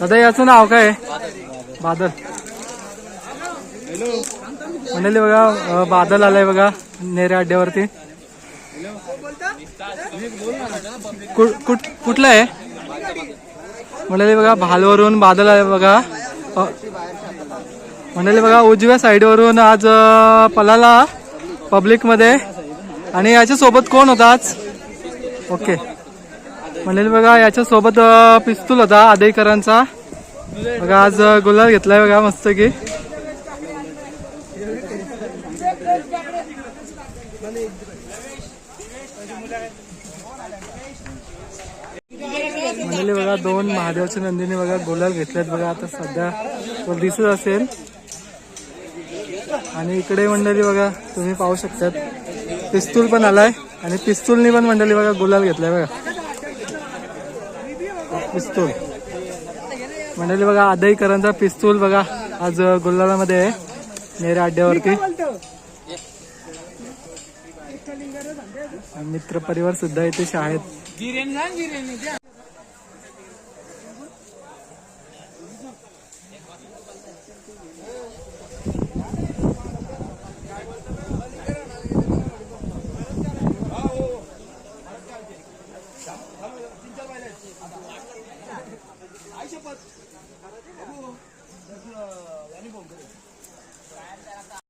दादा याचं नाव काय? आहे बादल. म्हणाले बघा बादल आलाय बघा नेरे अड्ड्यावरती. कु- कुठलं आहे? म्हणाले बघा भालवरून बादल आहे बघा. म्हणाले बघा उजव्या साईडवरून आज पलाला पब्लिकमध्ये आणि याच्या सोबत कोण होता आज? ओके. म्हणाले बघा याच्या सोबत पिस्तूल होता आदेकरांचा. बघा आज गुलाल घेतलाय बघा मस्त की म्हणले बघा दोन महादेवच्या नंदीने बघा गुलाल घेतलेत बघा आता सध्या तो दिसत असेल. आणि इकडे मंडळी बघा तुम्ही पाहू शकतात. पिस्तूल पण आलाय आणि पिस्तूलनी पण मंडळी बघा गुलाल घेतलाय बघा. पिस्तूल. मंडळी बघा आदईकरांचा पिस्तूल बघा. आज गुल्लालामध्ये आहे नेरे अड्ड्यावरती. मित्र परिवार सुद्धा इथे शाळेत. आयुष्यपत